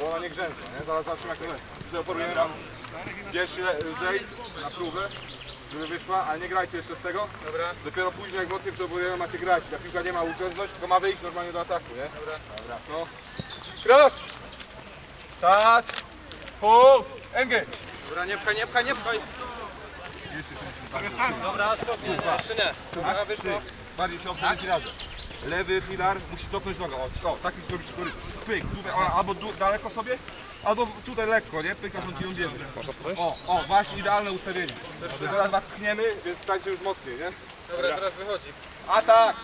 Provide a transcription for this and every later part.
Dobra. Nie grzęzie, nie? Zaraz zobaczymy jak to oporujemy wam pierwszy lżej na próbę, żeby wyszła, ale nie grajcie jeszcze z tego. Dobra. Dopiero później jak mocniej przeoporujemy macie grać. Ta piłka nie ma uczęszczać, tylko ma wyjść normalnie do ataku, nie? Dobra. Dobra. No. Grać! Stać! Pull! Engage! Dobra, nie pchaj, nie pchaj, nie pchaj. Dobra, spokój. Jeszcze nie. Dobra, wyszło. Bardziej się oprzeć razem. Lewy filar musi cofnąć nogą. O, o taki zrobić koryt. Pyk, tutaj, o, albo du, daleko sobie, albo tutaj lekko, nie? Pyk, on ci ją bierze. O, o, właśnie idealne ustawienie. Teraz was pchniemy, więc stańcie już mocniej, nie? Dobra, teraz wychodzi. Atak!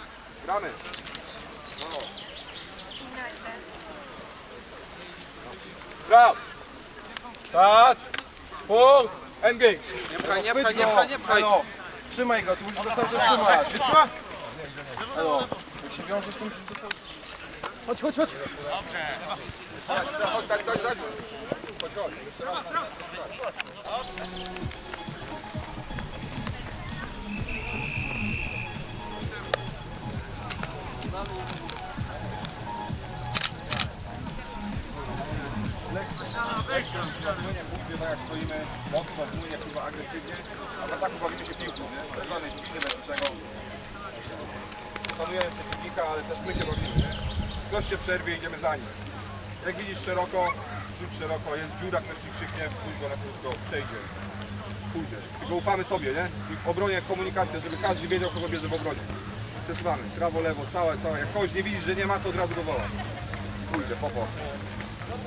Gramy. No. Braw! Stać! Puls! Engage! Nie pchaj, nie pchaj, nie pchaj, nie pchaj. Elo. Trzymaj go, ty musisz go cały czas trzymać. Wytrzyma? Elo. Jak się wiążesz, to musisz go cały czas... Chodź, chodź, chodź. Dobrze. Chodź, chodź, chodź, chodź. Chodź, chodź. Jeszcze raz. Płynie, mówię tak jak stoimy mocno, płynie chyba agresywnie, a w ataku bawimy się piłką, nie? Bez żadnej spiny, bez niczego. Szanujemy przeciwnika, ale też my się bawimy, nie? Się przerwie, idziemy za nim. Jak widzisz szeroko, rzut szeroko, jest dziura, ktoś ci krzyknie, pójdź go na krótko, przejdzie. Pójdzie. Tylko ufamy sobie, nie? I w obronie komunikacja, żeby każdy wiedział, kogo bierze w obronie. Przesuwamy, prawo, lewo, całe, całe. Jak kogoś nie widzisz, że nie ma, to od razu go woła. Pójdzie, popo.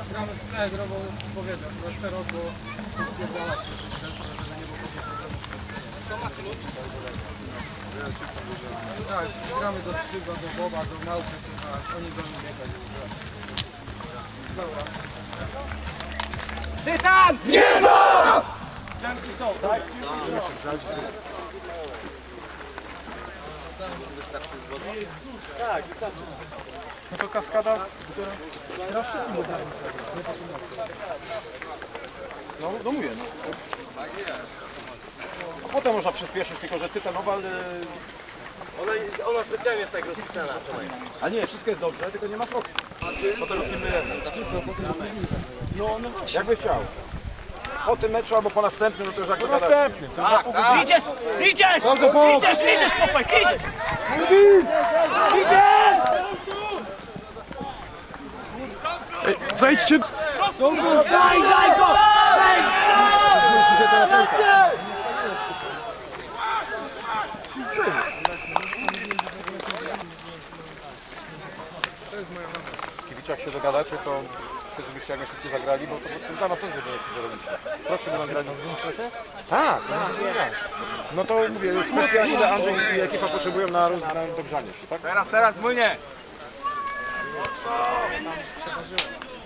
Gramy z Pedro, bo powiedział, na szeroko spierdala się żeby nie było Tak, gramy do skrzydła, do boba, do nauki, a oni do mnie biegać. Dobra. Ty tam! Nie ma! Drzemki są, tak? Tak, wystarczy. No to kaskada, która... Teraz szybko daje. No, no mówię. No. A potem można przyspieszyć, tylko że tytanowa... e, Ona, ona specjalnie jest tak rozpisana. A nie, wszystko jest dobrze, tylko nie ma kroku. Potem robimy No, no właśnie. Jakby chciał. Po tym meczu albo po następnym, no to już jak po następnym. To tak, tak. Idziesz! Idziesz! Idziesz, idziesz, chłopak, idziesz! Zejdźcie! Daj, daj go! Jak się dogadacie, to chcę, żebyście jak najszybciej zagrali, bo to dla nas też będzie nie chcecie robić. Proszę, będą grać na zdjęciu Tak, no to mówię, jest kwestia ile Andrzej i ekipa potrzebują na, na dogrzanie się, tak? Teraz, teraz, młynie!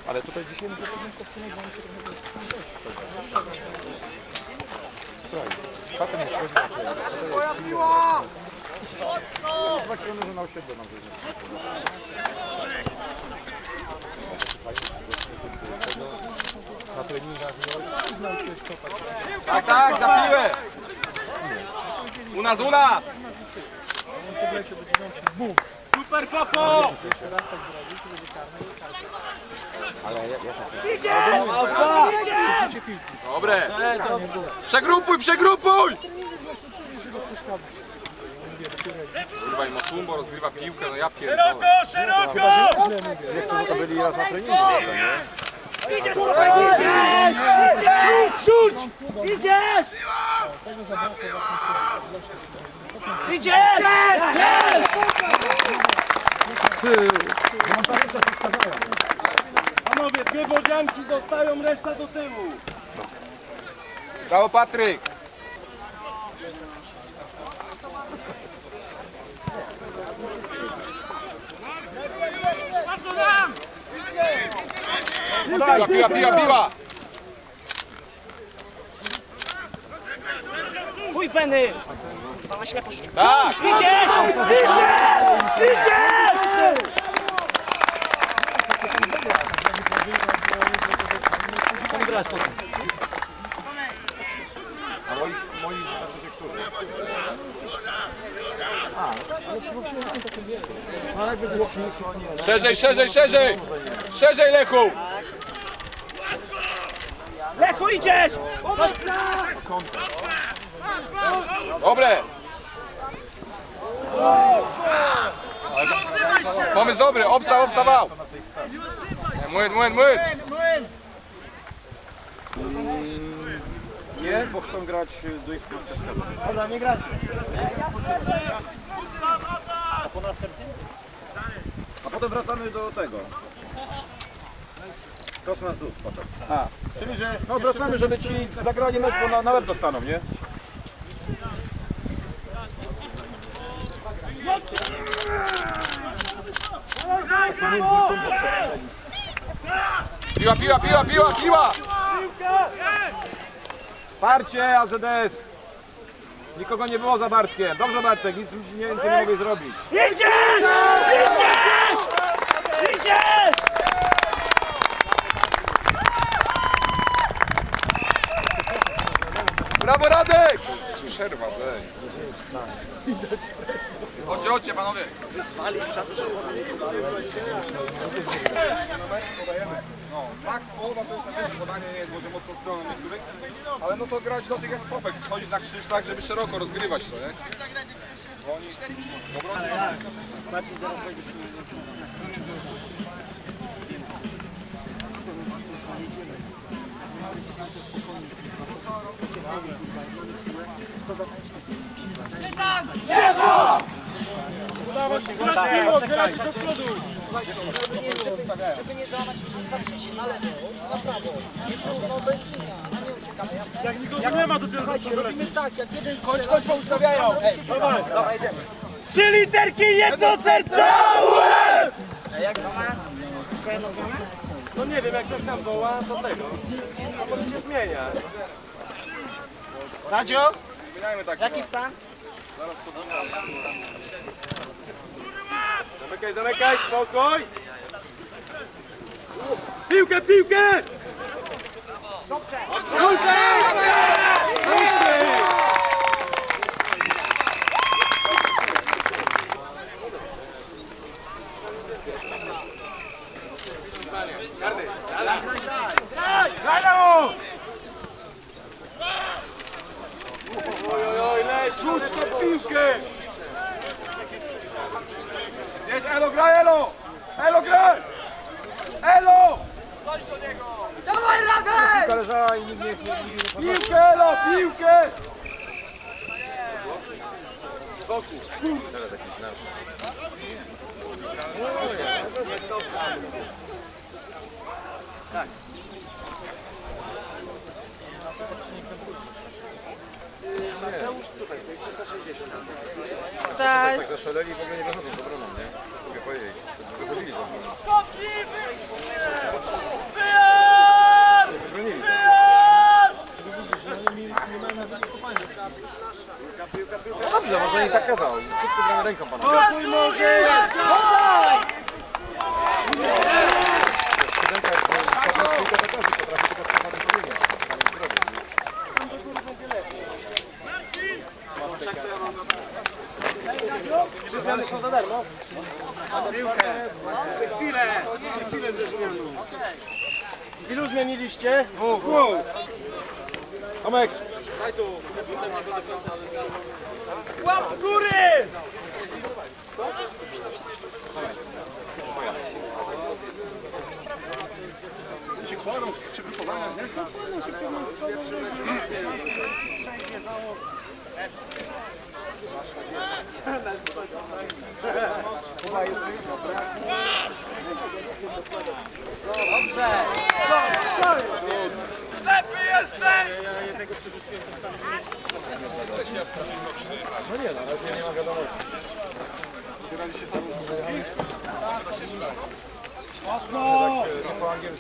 Ale tutaj dzisiaj muszę powiedzieć, że w sumie wam się trochę Słuchaj, facet nie średzi na tyle. Moja piła! Dwa kilometry na osiedle nam wyjdzie. Na treningach Tak, tak, za piłę! U nas, u nas! Super, papo! Dobre! Przegrupuj, przegrupuj! Kurwa, i Motumbo rozgrywa piłkę, no ja pierdolę. niektórzy to byli raz na treningu, prawda, nie? Idziesz! Idziesz! Rzuć! Idziesz! Idziesz! Panowie, dwie wodzianki zostają, reszta do tyłu. Brawo, Patryk! Piła, piła, piła, piła! Chuj, Penny! Tak! Idziesz! Idziesz! Idziesz! Tam grać potem. A moi, moi znaczy się którzy? Szerzej, szerzej, szerzej! Szerzej Lechu! Lechu idziesz! Dobre! Pomysł dobry, obstaw, obstawał! Młyn, młyn, młyn! Nie, bo chcą grać do ich Dobra, nie grać. A potem wracamy do tego. Kosmosu potem. A, czyli że... No wracamy, żeby ci zagrali mecz, bo na, na łeb dostaną, nie? Piła, piła, piła, piła, piła! Wsparcie AZS! Nikogo nie było za Bartkiem. Dobrze Bartek, nic nie więcej nie mogę zrobić. Idziesz! Idziesz! Idziesz! Brawo Radek! Przerwa, dej. Chodźcie, chodźcie panowie. No, max połowa to jest na podanie, nie jest może mocno stronę niektórych, ale no to grać do tych jak popek, schodzić na krzyż tak, żeby szeroko rozgrywać to, nie? Bo oni obronie żeby nie załamać się, patrzycie na lewo, na prawo. Jest równo bez linia, a nie uciekamy. Jak nikogo nie ma, to Słuchajcie, robimy tak, jak jeden Chodź, chodź, bo ustawiają. Ej, dawaj, dawaj, idziemy. Trzy literki, jedno serce! No nie wiem, jak ktoś tam woła, to tego. A może się zmienia. Radio, zmieniajmy tak. jaki stan? Zamykaj, zamykaj, spokój! Piłkę, piłkę! Dobrze! Dobrze! Oj, oj, oj, leś, rzuć tę piłkę! Jest Elo, graj Elo! Elo, graj! Elo! Dawaj, Radek! Piłka leżała i nikt nie, nie, nikt nie Piłkę Elo, piłkę! Tak zaszaleli i w ogóle nie wychodzą z obroną, nie? Mogę powiedzieć. Wychodzili z obroną. Bronili. No dobrze, może i tak kazał. Wszystko gramy ręką panowie. Spokój może! Studentka jak podniósł piłkę, to każdy potrafi tylko wprowadzić linię. Jest. Trzy zmiany są za darmo. Ilu zmieniliście? Dwóch! Tomek! Łap z góry! Się kładą w przygrupowania, nie? No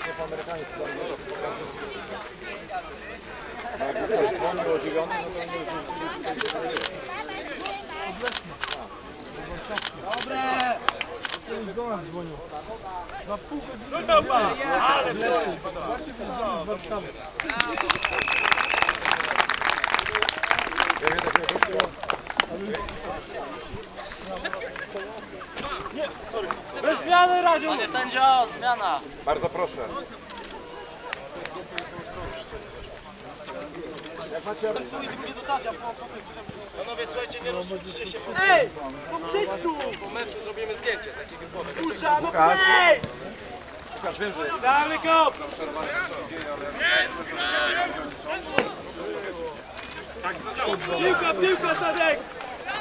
faktycznie po amerykańsku, ale wiesz, po francusku. Jak ktoś dzwonił ożywiony, no to nie Dobre! To już gołem dzwonił. Na pół godziny. No dobra, ale to się podoba. Właśnie wyzwałem Warszawę. Ja widać, jak to było. Nie, sorry. Bez zmiany, Radziu! Panie sędzio, zmiana! Bardzo proszę. Panowie, słuchajcie, nie rozsudźcie się. Ej! Po przyjdź Po meczu zrobimy zdjęcie, taki wypadek. Kurza! Łukasz, wiem, że... Damy go! Tak, zadziało! Piłka, piłka, Tadek!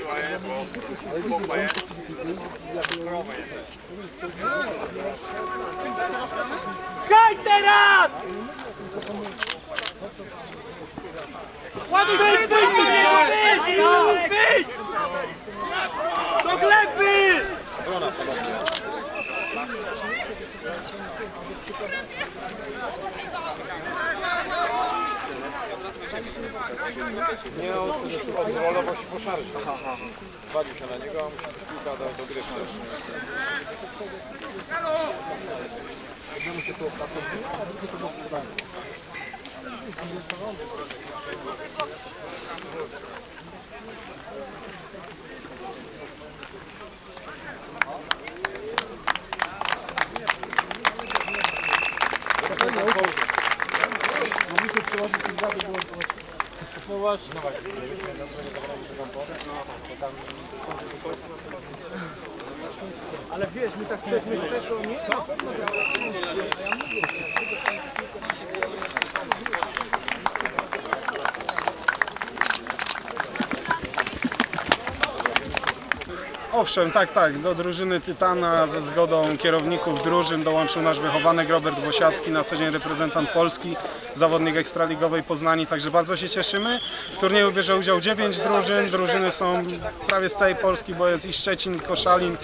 siła jest, pompa jest, krowa jest. Hej teraz! Ładuj się, być, być, być! Do gleby! Obrona podobnie. Thank you. Nie, on odrolował się po szarży. Zwalił się na niego, a musi być piłka do, do gry. Jednemu się to zakończyło, a drugie to było wybranie. Mamy się przełożyć i zaby było no właśnie. No właśnie. Ale wiesz, mi tak przeszło, przeszło, nie, na pewno. Ja mówię, Owszem, tak, tak. Do drużyny Tytana ze zgodą kierowników drużyn dołączył nasz wychowanek Robert Wosiacki, na co dzień reprezentant Polski, zawodnik ekstraligowej Poznani, także bardzo się cieszymy. W turnieju bierze udział 9 drużyn, drużyny są prawie z całej Polski, bo jest i Szczecin, Koszalin,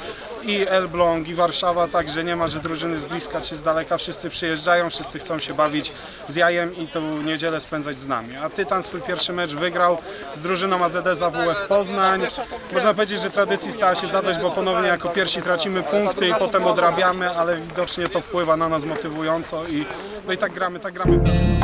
i Elbląg, i Warszawa, także nie ma, że drużyny z bliska czy z daleka. Wszyscy przyjeżdżają, wszyscy chcą się bawić z jajem i tą niedzielę spędzać z nami. A Tytan swój pierwszy mecz wygrał z drużyną AZD za WF Poznań. Można powiedzieć, że tradycji stała się zadość, bo ponownie jako pierwsi tracimy punkty i potem odrabiamy, ale widocznie to wpływa na nas motywująco i, no i tak gramy, tak gramy.